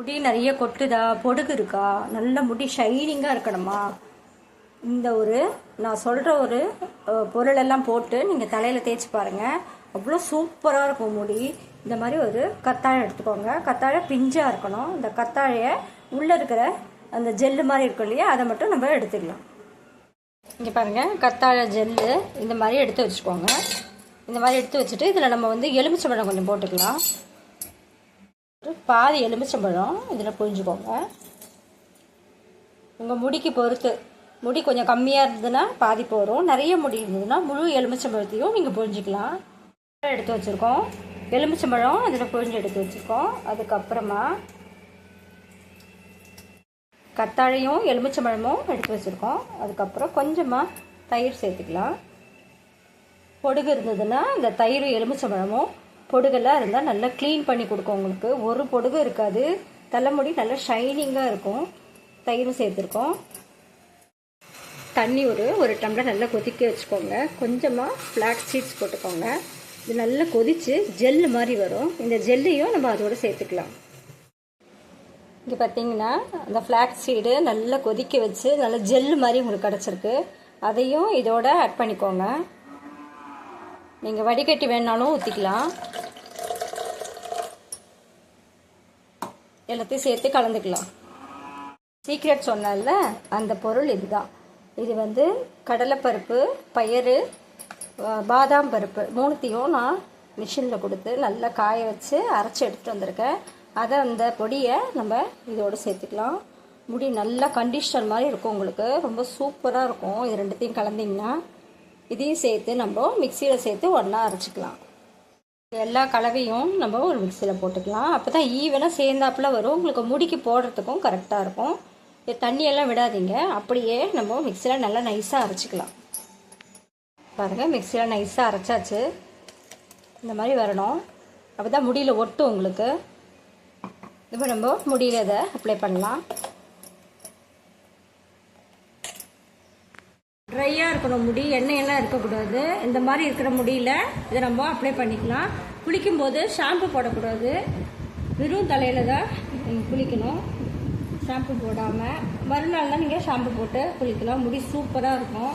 முடி நிறைய கொட்டுதா? பொடுகு இருக்கா? நல்ல முடி ஷைனிங்காக இருக்கணுமா? இந்த ஒரு நான் சொல்கிற ஒரு பொருளெல்லாம் போட்டு நீங்கள் தலையில் தேய்ச்சி பாருங்கள் அவ்வளோ சூப்பராக இருக்கும் முடி. இந்த மாதிரி ஒரு கத்தாழை எடுத்துக்கோங்க. கத்தாழை பிஞ்சாக இருக்கணும். இந்த கத்தாழையை உள்ளே இருக்கிற அந்த ஜெல்லு மாதிரி இருக்கும் இல்லையா? அதை மட்டும் நம்ம எடுத்துக்கலாம். இங்கே பாருங்கள் கத்தாழை ஜெல்லு இந்த மாதிரி எடுத்து வச்சுக்கோங்க. இந்த மாதிரி எடுத்து வச்சுட்டு இதில் நம்ம வந்து எலுமிச்சம்பழம் கொஞ்சம் போட்டுக்கலாம். பாதி எலுமிச்சம்பழம் இதில் புரிஞ்சுக்கோங்க உங்கள் முடிக்கு பொறுத்து. முடி கொஞ்சம் கம்மியாக இருந்ததுன்னா பாதி போகிறோம் நிறைய முடி இருந்ததுன்னா முழு எலுமிச்சம்பழத்தையும் நீங்கள் புழிஞ்சிக்கலாம். எடுத்து வச்சுருக்கோம். எலுமிச்சம்பழம் இதில் புழிஞ்சு எடுத்து வச்சுருக்கோம். அதுக்கப்புறமா கத்தாழையும் எலுமிச்சம்பழமும் எடுத்து வச்சுருக்கோம். அதுக்கப்புறம் கொஞ்சமாக தயிர் சேர்த்துக்கலாம். பொடுகு இருந்ததுன்னா இந்த தயிர் எலுமிச்சம்பழமும் பொடுகெல்லாம் இருந்தால் நல்லா க்ளீன் பண்ணி கொடுக்கும் உங்களுக்கு. ஒரு பொடுகு இருக்காது. தலைமுடி நல்லா ஷைனிங்காக இருக்கும். தயிரும் சேர்த்துருக்கோம். தண்ணி ஒரு ஒரு டம்ளர் நல்லா கொதிக்க வச்சுக்கோங்க. கொஞ்சமாக ஃப்ளாக் சீட்ஸ் போட்டுக்கோங்க. இது நல்லா கொதித்து ஜெல்லு மாதிரி வரும். இந்த ஜெல்லையும் நம்ம அதோடு சேர்த்துக்கலாம். இங்கே பார்த்தீங்கன்னா அந்த ஃப்ளாக் சீடு நல்லா கொதிக்க வச்சு நல்லா ஜெல்லு மாதிரி உங்களுக்கு கிடச்சிருக்கு. அதையும் இதோட ஆட் பண்ணிக்கோங்க. நீங்கள் வடிகட்டி வேணாலும் ஊற்றிக்கலாம் எல்லாத்தையும் சேர்த்து கலந்துக்கலாம். சீக்ரெட் சொன்னல அந்த பொருள் இதுதான். இது வந்து கடலைப்பருப்பு பயறு பாதாம் பருப்பு. மூணுத்தையும் நான் மிஷினில் கொடுத்து நல்லா காய வச்சு அரைச்சி எடுத்துகிட்டு வந்திருக்கேன். அதை அந்த பொடியை நம்ம இதோடு சேர்த்துக்கலாம். முடி நல்லா கண்டிஷனர் மாதிரி இருக்கும் உங்களுக்கு. ரொம்ப சூப்பராக இருக்கும். இது ரெண்டுத்தையும் கலந்திங்கன்னா. இதையும் சேர்த்து நம்ம மிக்சியில் சேர்த்து ஒன்றா அரைச்சிக்கலாம். எல்லா கலவையும் நம்ம ஒரு மிக்சியில் போட்டுக்கலாம். அப்போ தான் ஈவனாக சேர்ந்தாப்புல வரும். உங்களுக்கு முடிக்கு போடுறதுக்கும் கரெக்டாக இருக்கும். இது தண்ணியெல்லாம் விடாதீங்க. அப்படியே நம்ம மிக்சியில் நல்லா நைஸாக அரைச்சிக்கலாம். பாருங்கள் மிக்சியில் நைஸாக அரைச்சாச்சு. இந்த மாதிரி வரணும். அப்போ தான் முடியில் ஒட்டும் உங்களுக்கு. இப்போ நம்ம முடியில் இதை அப்ளை பண்ணலாம். ட்ரையாக இருக்கணும் முடி எண்ணெயெல்லாம் இருக்கக்கூடாது. இந்த மாதிரி இருக்கிற முடியில் இதை நம்ம அப்ளை பண்ணிக்கலாம். குளிக்கும்போது ஷாம்பு போடக்கூடாது. வெறும் தலையில் தான் குளிக்கணும். ஷாம்பு போடாமல் மறுநாள் தான் நீங்கள் ஷாம்பு போட்டு குளிக்கலாம். முடி சூப்பராக இருக்கும்.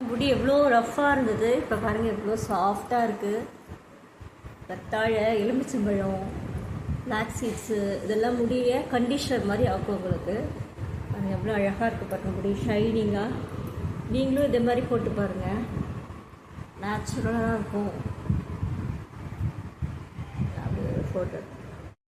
முடி எவ்வளோ ரஃப்பாக இருந்தது. இப்போ பாருங்கள் எவ்வளோ சாஃப்டாக இருக்குது கத்தாழை எலுமிச்சம்பழம் பிளாக் சீட்ஸு இதெல்லாம் முடிய கண்டிஷனர் மாதிரி ஆக்கும் உங்களுக்கு. அது எவ்வளோ அழகாக இருக்குது பாருங்க அப்படி ஷைனிங்காக நீங்களும் இதே மாதிரி போட்டு பாருங்கள் நேச்சுரலாக இருக்கும். அப்படியே ஃபோட்டோ